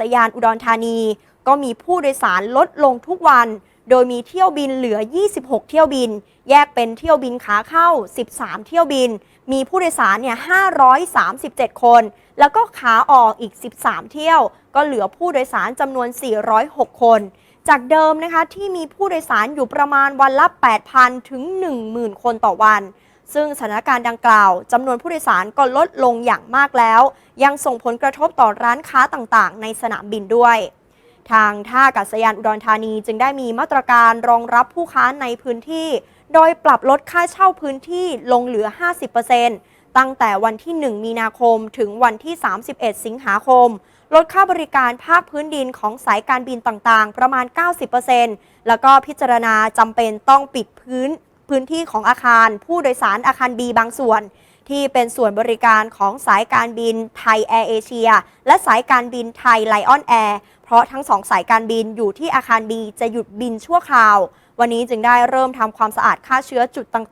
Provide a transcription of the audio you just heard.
ศยานอุดรธานี ก็มีผู้โดยสารลดลงทุกวัน โดยมีเที่ยวบินเหลือ 26 เที่ยวบิน แยกเป็นเที่ยวบินขาเข้า 13 เที่ยวบิน มีผู้โดยสารเนี่ย 537 คน แล้วก็ขาออกอีก 13 เที่ยว ก็เหลือผู้โดยสารจำนวน 406 คน จากเดิมนะคะที่มีผู้โดยสารอยู่ประมาณวันละ 8,000 ถึง 10,000 คนต่อวัน ซึ่งสถานการณ์ดังกล่าวจำนวนผู้โดยสารก็ลดลงอย่างมากแล้ว ยังส่งผลกระทบต่อร้านค้าต่างๆ ในสนามบินด้วย ทางท่าอากาศยานอุดรธานีจึงได้มีมาตรการรองรับผู้ค้าในพื้นที่ โดยปรับลดค่าเช่าพื้นที่ลงเหลือ 50%ตั้งแต่วันที่ 1 มีนาคมถึงวันที่ 31 สิงหาคม ลดค่าบริการภาคพื้นดินของสายการบินต่างๆ ประมาณ 90%แล้วก็พิจารณาจำเป็นต้องปิดพื้น พื้นที่ของอาคาร ผู้โดยสารอาคารบีบางส่วน ที่เป็นส่วนบริการของสายการบินไทยแอร์เอเชียและสายการบินไทยไลออนแอร์เพราะทั้งสองสายการบินอยู่ที่อาคารบีจะหยุดบินชั่วคราว วันนี้จึงได้เริ่มทำความสะอาดฆ่าเชื้อจุดต่าง